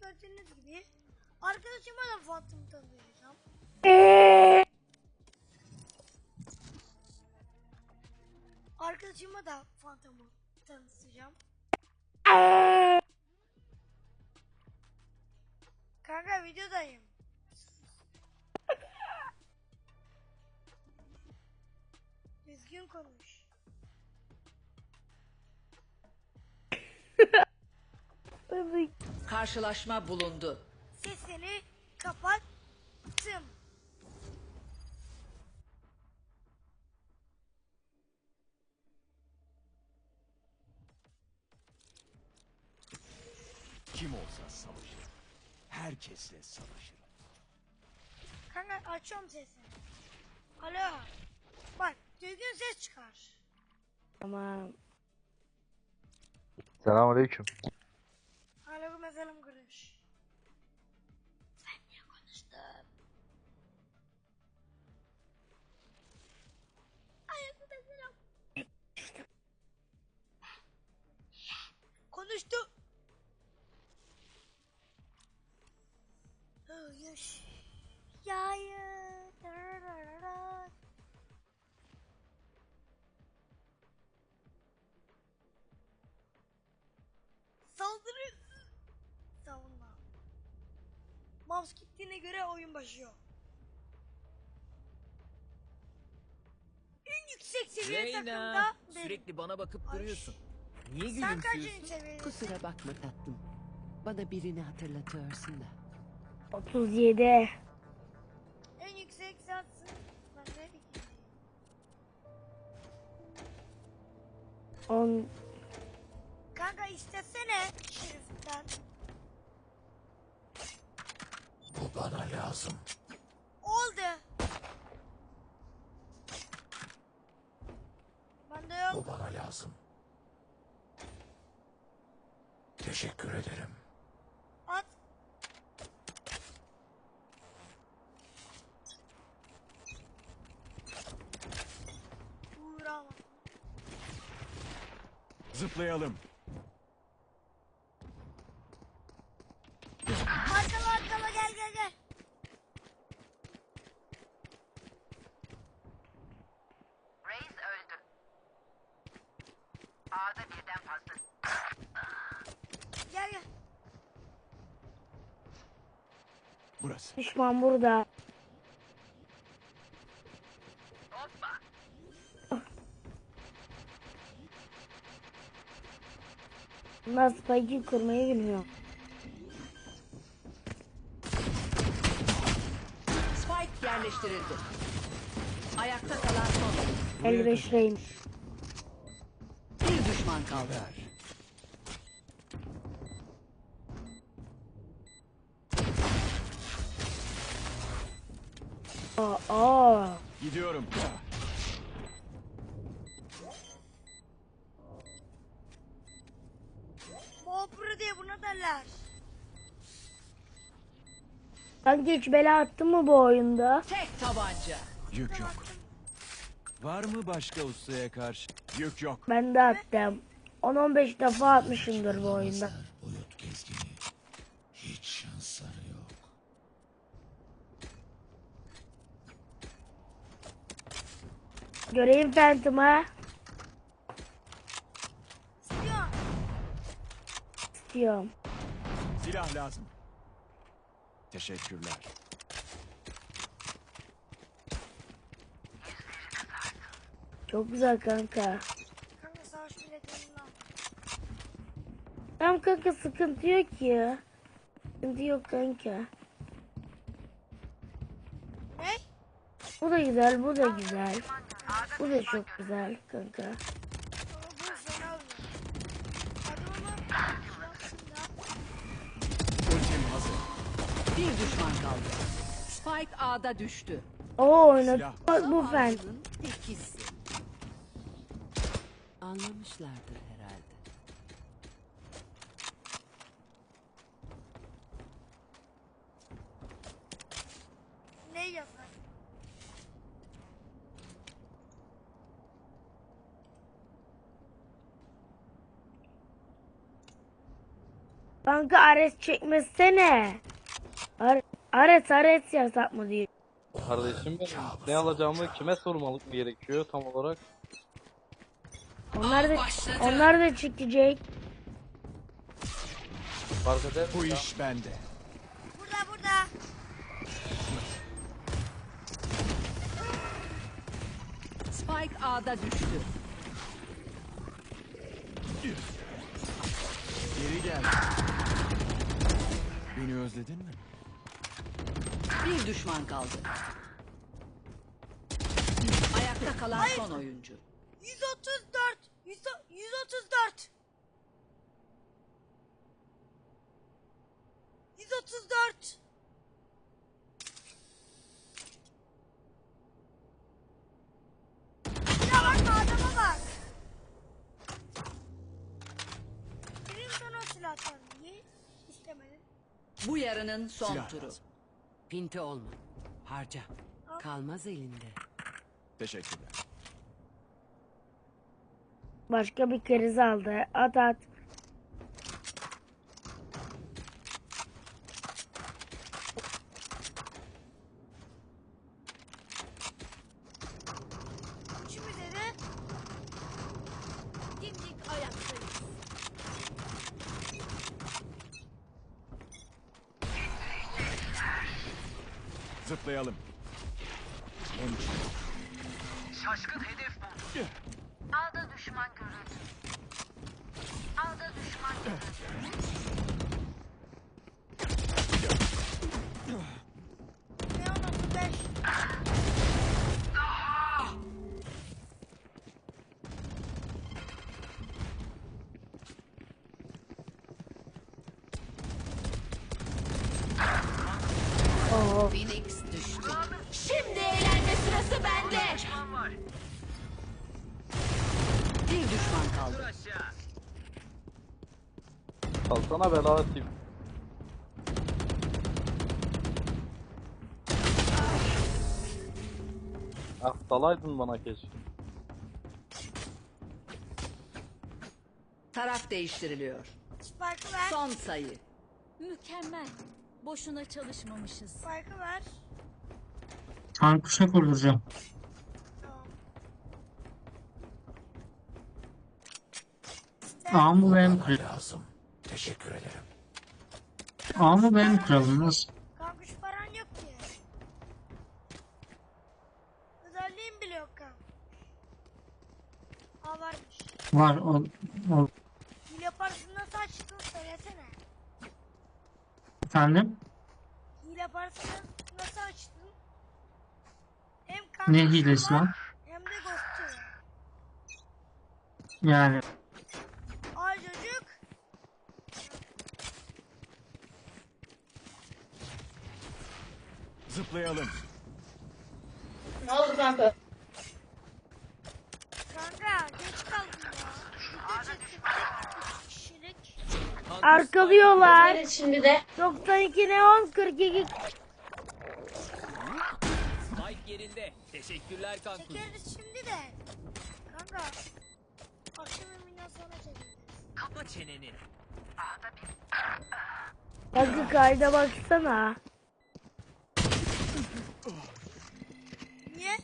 gördüğünüz gibi arkadaşıma da Phantom tanıyacağım. Arkadaşıma da Phantom'u tanıtacağım. Kanka videodayım. Düzgün konuş. Karşılaşma bulundu. Sesini kapattım. Kim olsa savaşır. Herkesle savaşır. Kanka açıyorum sesini. Alo. Bak düzgün ses çıkar. Tamam. Selamünaleyküm. Oh, yaş. Yayı. Dararara. Saldırı. Savunma. Mouse gittiğine göre oyun başlıyor. En yüksek seviye takımda benim. sürekli bana bakıp Ay. duruyorsun. Niye Sen kaçıncı gülümsüyorsun? seviyedesin? Kusura bakma tatlım. Bana birini hatırlatıyorsun da. 37. En yüksek sensin. Ben de ikinci. 10. Kanka istesene şeriften. Bu bana lazım. Oldu. Bende yok. Bu bana lazım. Teşekkür ederim. At. Zıplayalım. Arkala arkala gel gel gel. Reis öldü. A'da birden fazla. Gel gel. Burası. Düşman burada. Bunlar spike'ı kurmayı bilmiyor. Spike yerleştirildi. Ayakta kalan son. 55 lirayım. Bir düşman kaldı. Aa. Gidiyorum. Bopru diye buna derler. Sanki hiç bela attı mı bu oyunda? Tek tabanca. Yük yok. Var mı başka ustaya karşı? Yük yok. Ben de attım. 10-15 defa atmışımdır bu oyunda. Bulut gezgini. Hiç şansları yok. Göreyim Phantom'a. İstiyor. İstiyorum. Silah lazım. Teşekkürler. Çok güzel kanka. Kanka savaş al. Tamam kanka sıkıntı yok ya. Sıkıntı yok kanka. Ne? Bu da güzel, bu da güzel. Bu da çok güzel kanka. Bir düşman kaldı. Spike A'da düştü. Oo oynadı. Bak bu tekisi. Anlamışlardır herhalde. Ne yapar? Kanka Ares çekmesene. Ar Ares Ares yasak mı diyor. Kardeşim benim ne alacağımı kime sormalık gerekiyor tam olarak? Onlar da onlar da çekecek. Fark eder Bu iş bende. Burada burada. Spike A'da düştü. Geri gel. Beni özledin mi? Bir düşman kaldı. Ayakta kalan son oyuncu. 134. 100 134. 134. Ya bakma adama bak. Benim sana silah var. Niye istemedin? Bu yarının son Silah turu. lazım. Pinti olma. Harca. Kalmaz elinde. Teşekkürler. Başka bir keriz aldı. At at. Zıplayalım. Şaşkın hedef Kalsana bela atayım. Ah dalaydın bana keşke. Taraf değiştiriliyor. Ver. Son sayı. Mükemmel. Boşuna çalışmamışız. Spike'ı ver. Tank kuşa kurulacağım. Tamam. A mı B mi kuralım? Lazım. Teşekkür ederim. A mı B mi kuralım? Nasıl? Kanka şu paran yok ki. Özelliğim bile yok kanka. Aa varmış. Var o, o Hile parasını nasıl açtın söylesene. efendim. Hile parasını nasıl açtın? Hem kanka Ne hilesi lan? Hem de ghost'u. Yani Ay çocuk. Zıplayalım. Kanka geç kaldın ya. Video çektik. Üç kişilik. Arkalıyorlar. Şimdi de. 92 neon 42 Spike yerinde. Teşekkürler kanka. Çekeriz şimdi de. Kanka. Akşam evinden sonra çekeriz. Kapa çeneni. Kanka kayda baksana. Niye?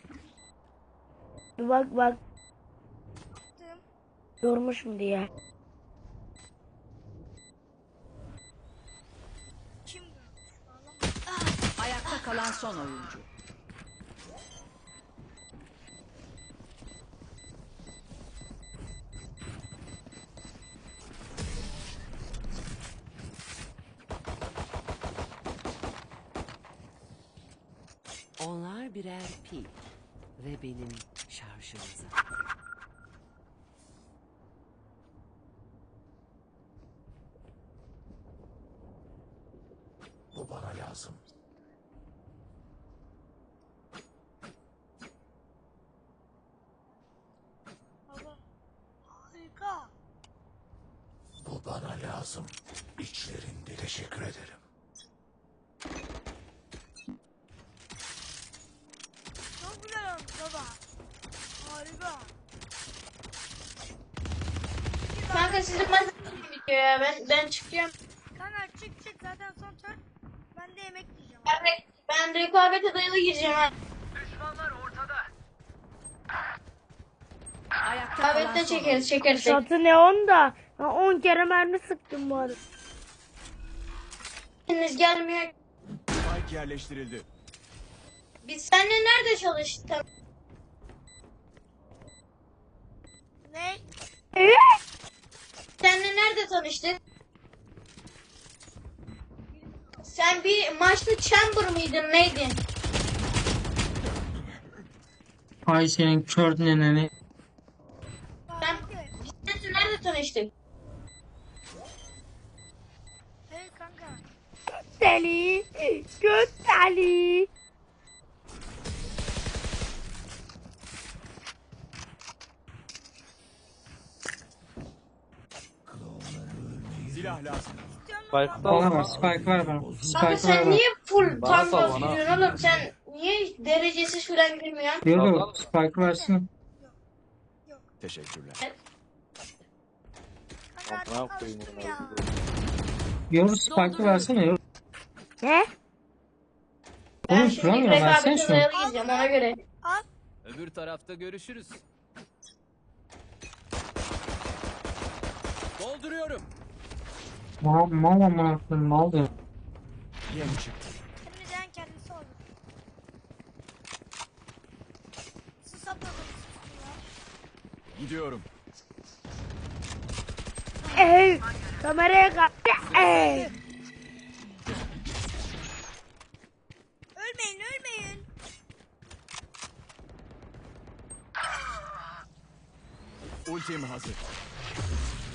Bir bak bak. Baktım. Yormuş mu diye. Kim? Vallahi. Ayakta kalan son oyuncu. Onlar birer pil. Ve benim şarjımıza. Bu bana lazım. Baba. Harika. Bu bana lazım. İçlerinde teşekkür ederim. Çok güzel olmuş baba. Harika. Kanka sizin maç bitiyor ya. Ben ben çıkıyorum. yemek yiyeceğim. Ben, de, ben rekabete dayalı gireceğim ha. Düşmanlar ortada. Rekabette son çekeriz çekeriz. Şatı ne 10 da. 10 kere mermi sıktım bu arada. Henüz gelmiyor. Spike yerleştirildi. Biz seninle nerede çalıştık? Ne? Seninle nerede tanıştık? Sen bir maçlı chamber mıydın neydin? Ay senin kör neneni. Sen biz nerede tanıştık? Hey kanka. Deli. Göt deli. Silah lazım. Spike'da Bana ama ver Spike ver bana. Spike ver sen bana. niye full Bana tam sal, gaz bana. gidiyorsun oğlum? Sen niye derecesiz falan girmiyorsun? Yok yok Spike versin. Teşekkürler. Alıştım bunu? ya. Yor Spike'ı versene yor. Ne? Ben Oğlum şimdi kuramıyorum versene rekabete şunu. ona göre. Al. Öbür tarafta görüşürüz. Dolduruyorum. Mal mal amına koyayım mal diyor. Yem çıktı. Şimdi den kendisi olur. Sus atmadım. Gidiyorum. Ey. Kameraya kap. Ey. Ölmeyin ölmeyin. Ultim hazır.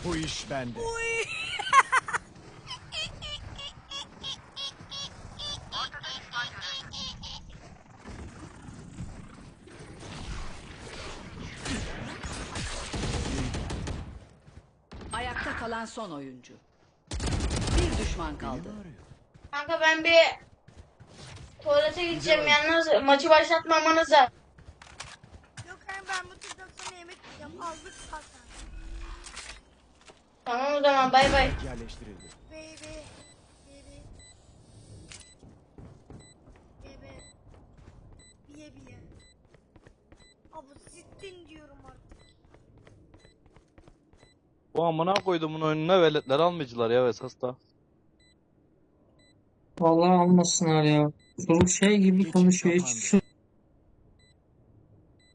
Bu iş bende. Uy. Ayakta kalan son oyuncu. Bir düşman kaldı. Kanka ben bir tuvalete gideceğim yalnız maçı başlatmamanız lazım. Yok kanka ben bu turdan sonra yemek yiyeceğim. Aldık zaten. Tamam o zaman bay bay. Yerleştirildi. Baby. Baby. Biye biye. Abi sittin diyorum artık. Bu amına koyduğumun önüne veletler almayıcılar ya esas da. Vallahi almasınlar ya. Çocuk şey gibi konuşuyor hiç şu.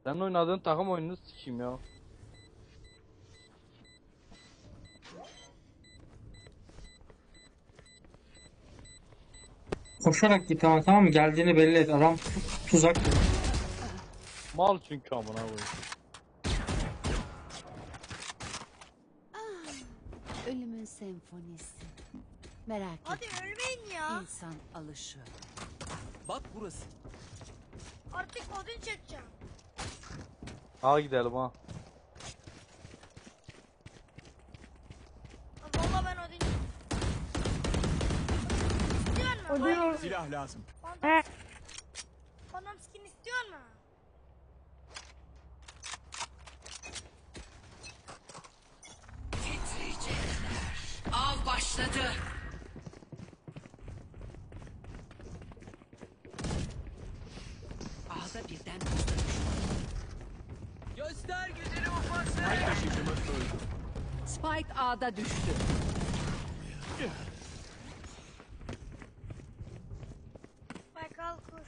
Senin oynadığın takım oyununu sikeyim ya. Koşarak git ama tamam mı? Geldiğini belli et. Adam tuzak. Mal çünkü amına koyayım. Ölümün senfonisi. Merak Hadi etme. ölmeyin ya. İnsan alışıyor. Bak burası. Artık odun çekeceğim. Ha gidelim ha. Valla ben odun musun? Odun. Silah lazım. He. Spike A'da düştü. Bak al kur.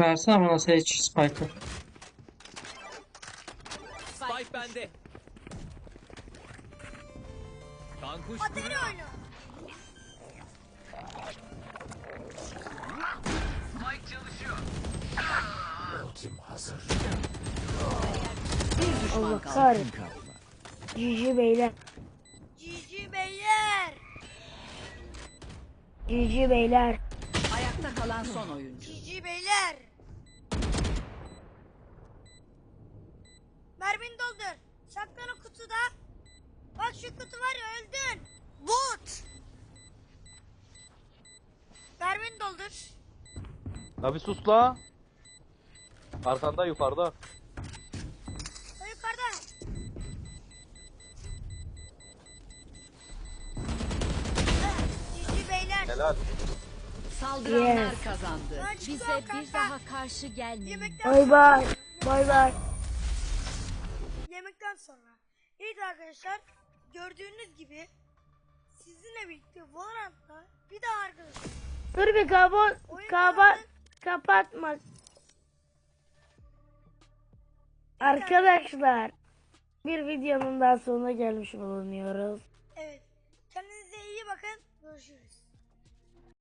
Versene bana Sage Spike'ı. Spike bende. Kankuş Hadi kuru. oyunu. Spike çalışıyor. Bir düşman Allah kaldı. kahretsin. GG beyler. GG beyler. GG beyler. Ayakta kalan son oyuncu. GG beyler. Mermin doldur. O kutuda. Bak şu kutu var ya öldün. Bot. Mermin doldur. La bir sus la. Arkanda yukarıda. Helal. Saldıranlar Yes. kazandı. Bize bir daha karşı gelmeyin. Yemekten Bay sonra. bay. Bay bay. Yemekten sonra. Evet arkadaşlar gördüğünüz gibi sizinle birlikte Valorant'ta bir daha arkadaşlar. Dur bir kaba, kaba, kapatma. Arkadaşlar bir videonun daha sonuna gelmiş bulunuyoruz. Evet. Kendinize iyi bakın. Görüşürüz.